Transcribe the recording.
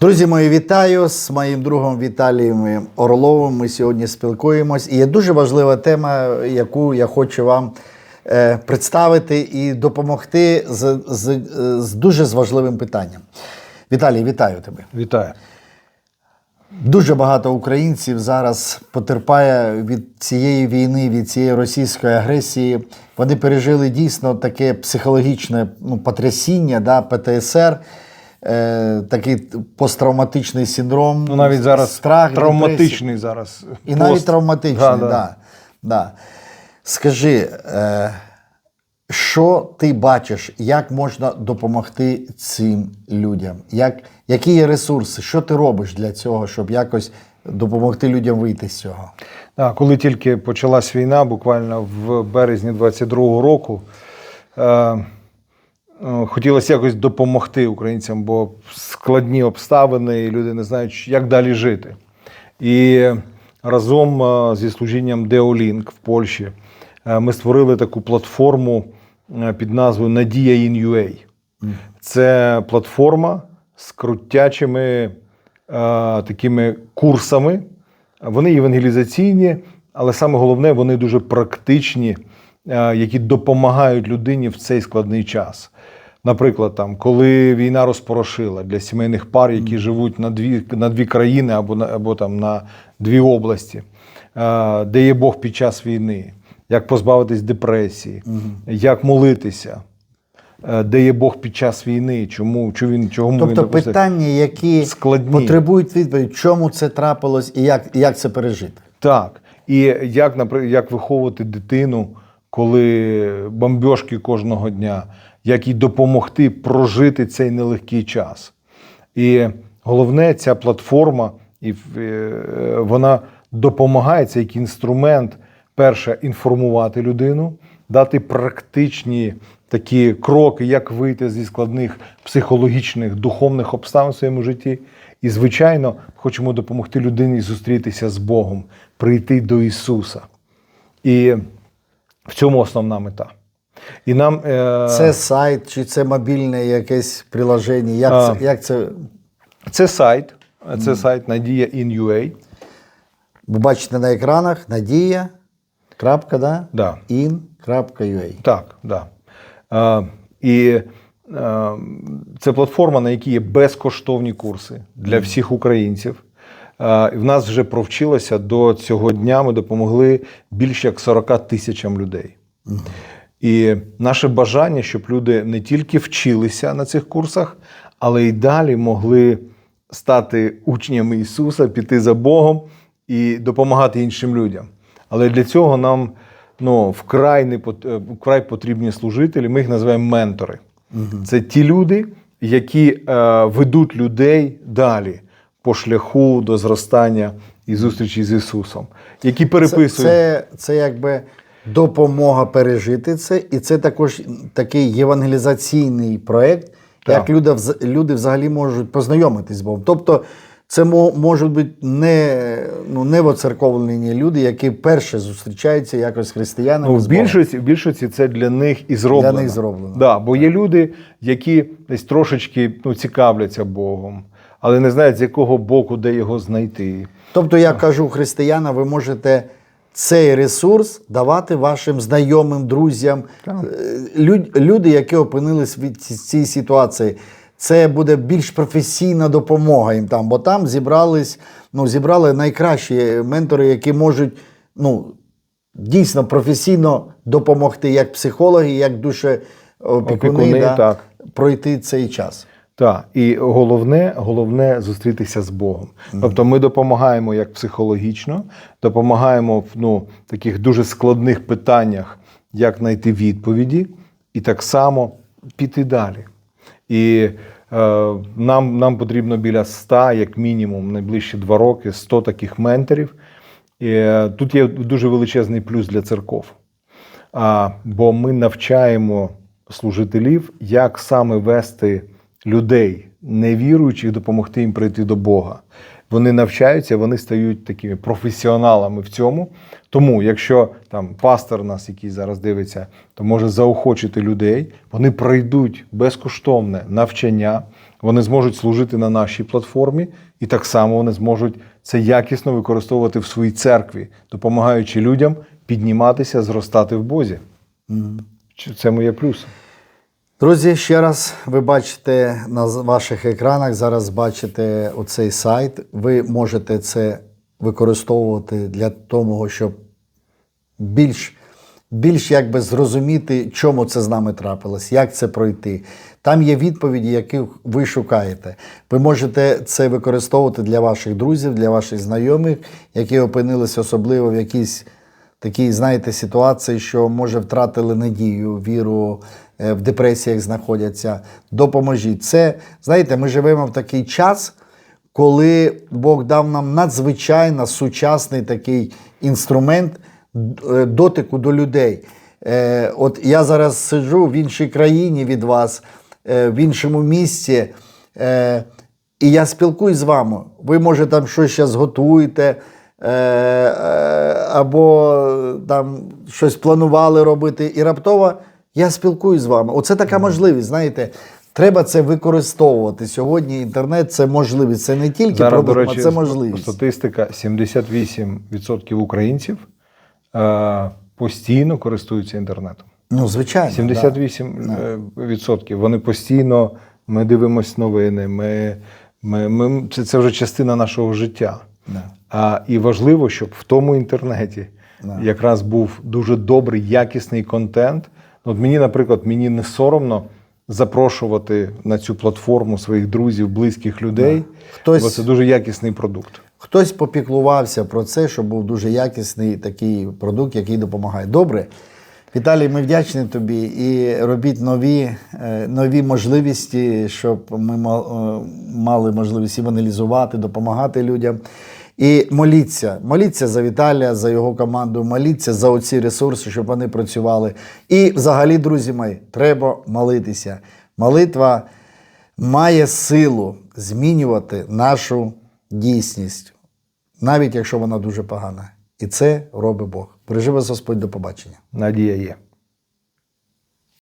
Друзі мої, вітаю з моїм другом Віталієм Орловим. Ми сьогодні спілкуємось. І є дуже важлива тема, яку я хочу вам е, представити і допомогти з, з, з дуже з важливим питанням. Віталій, вітаю тебе. Вітаю. Дуже багато українців зараз потерпає від цієї війни, від цієї російської агресії. Вони пережили дійсно таке психологічне ну, потрясіння, да, ПТСР, е, такий посттравматичний синдром. Ну навіть зараз страх, депресія. травматичний зараз. І навіть пост. травматичний, Да, да, да. да. Скажи, е, що ти бачиш, як можна допомогти цим людям? Як, які є ресурси? Що ти робиш для цього, щоб якось допомогти людям вийти з цього? Да, коли тільки почалась війна, буквально в березні 22-го року, е, хотілося якось допомогти українцям, бо складні обставини, і люди не знають, як далі жити. І разом е, зі служінням Deolink в Польщі е, ми створили таку платформу е, під назвою Надія in.ua. Це платформа з крутячими такими курсами. Вони євангелізаційні, але саме головне, вони дуже практичні, які допомагають людині в цей складний час. Наприклад, там, коли війна розпорошила для сімейних пар, які живуть на дві, на дві країни або, на, або там, на дві області, е, де є Бог під час війни, як позбавитись депресії, як молитися, е, де є Бог під час війни, чому, чому він, чому він Тобто допустив? питання, які Складні. потребують відповіді, чому це трапилось і як, як це пережити? Так. І як, напри- як виховувати дитину, коли бомбьошки кожного дня, як їй допомогти прожити цей нелегкий час. І головне, ця платформа, і е, вона допомагає це як інструмент, перше, інформувати людину, дати практичні такі кроки, як вийти зі складних психологічних, духовних обставин в своєму житті. І, звичайно, хочемо допомогти людині зустрітися з Богом, прийти до Ісуса. І в цьому основна мета. І нам е, Це сайт чи це мобільне якесь приложення? Як, А. це, як це? це сайт, це сайт Надія in.ua. Ви бачите на екранах Надія. Крапка, да? Да. In.ua. Так, да. Е, і е, це платформа, на якій є безкоштовні курси для всіх українців. Е, в нас вже провчилося до цього дня. Ми допомогли більше як 40 тисячам людей. І наше бажання, щоб люди не тільки вчилися на цих курсах, але й далі могли стати учнями Ісуса, піти за Богом і допомагати іншим людям. Але для цього нам ну, вкрай, не, е, вкрай потрібні служителі, ми їх називаємо ментори. Це ті люди, які е, ведуть людей далі по шляху до зростання і зустрічі з Ісусом, які переписують. це, це якби допомога пережити це, і це також такий євангелізаційний проєкт, як люди, люди взагалі можуть познайомитись з Богом. Тобто це мо- можуть бути не, ну, не воцерковлені люди, які перше зустрічаються якось з християнами. Ну, в більшості, в більшості це для них і зроблено. Для них зроблено. Да, бо є люди, які десь трошечки ну, цікавляться Богом, але не знають, з якого боку, де його знайти. Тобто, я кажу християнам, ви можете цей ресурс давати вашим знайомим, друзям, е, люд- люди, які опинились в цій ситуації. Це буде більш професійна допомога їм там, бо там зібрались, ну, зібрали найкращі ментори, які можуть ну, дійсно професійно допомогти як психологи, як душеопікуни, Опікуни, да, пройти цей час. Так, і головне, головне зустрітися з Богом. Тобто ми допомагаємо як психологічно, допомагаємо в ну, таких дуже складних питаннях, як знайти відповіді, і так само піти далі. І е, нам, нам потрібно біля 100, як мінімум, найближчі два роки, 100 таких менторів. І, е, тут є дуже величезний плюс для церков. А, бо ми навчаємо служителів, як саме вести людей невіруючих, допомогти їм прийти до Бога. Вони навчаються, вони стають такими професіоналами в цьому. Тому, якщо там пастор нас, який зараз дивиться, то може заохочити людей, вони пройдуть безкоштовне навчання, вони зможуть служити на нашій платформі, і так само вони зможуть це якісно використовувати в своїй церкві, допомагаючи людям підніматися, зростати в Бозі. Це моє плюс. Друзі, ще раз ви бачите на ваших екранах, зараз бачите оцей сайт. Ви можете це використовувати для того, щоб більш, більш якби зрозуміти, чому це з нами трапилось, як це пройти. Там є відповіді, які ви шукаєте. Ви можете це використовувати для ваших друзів, для ваших знайомих, які опинилися особливо в якійсь такій, знаєте, ситуації, що може втратили надію, віру, е, в депресіях знаходяться. Допоможіть. Це, знаєте, ми живемо в такий час, коли Бог дав нам надзвичайно сучасний такий інструмент е, дотику до людей. Е, От я зараз сиджу в іншій країні від вас, в іншому місці. і я спілкуюсь з вами. Ви, може, там щось зараз готуєте, або там щось планували робити, і раптово я спілкуюсь з вами. Оце така можливість, знаєте. Треба це використовувати. Сьогодні інтернет це можливість. Це не тільки Зараз, продукт, речі, а це можливість. статистика: 78% українців е, постійно користуються інтернетом. Ну, звичайно. 78% відсотків. Вони постійно ми дивимося новини. Ми, ми, ми, це, це вже частина нашого життя. Да. А, і важливо, щоб в тому інтернеті якраз був дуже добрий, якісний контент. От мені, наприклад, мені не соромно запрошувати на цю платформу своїх друзів, близьких людей, Хтось- бо це дуже якісний продукт. Хтось попіклувався про це, щоб був дуже якісний такий продукт, який допомагає. Добре. Віталій, ми вдячні тобі і робіть нові, е, нові можливості, щоб ми е, мали можливість евангелізувати, допомагати людям. І моліться, моліться за Віталія, за його команду, моліться за оці ресурси, щоб вони працювали. І взагалі, друзі мої, треба молитися. Молитва має силу змінювати нашу дійсність, навіть якщо вона дуже погана. І це робить Бог. Бережи вас Господь до побачення. Надія є.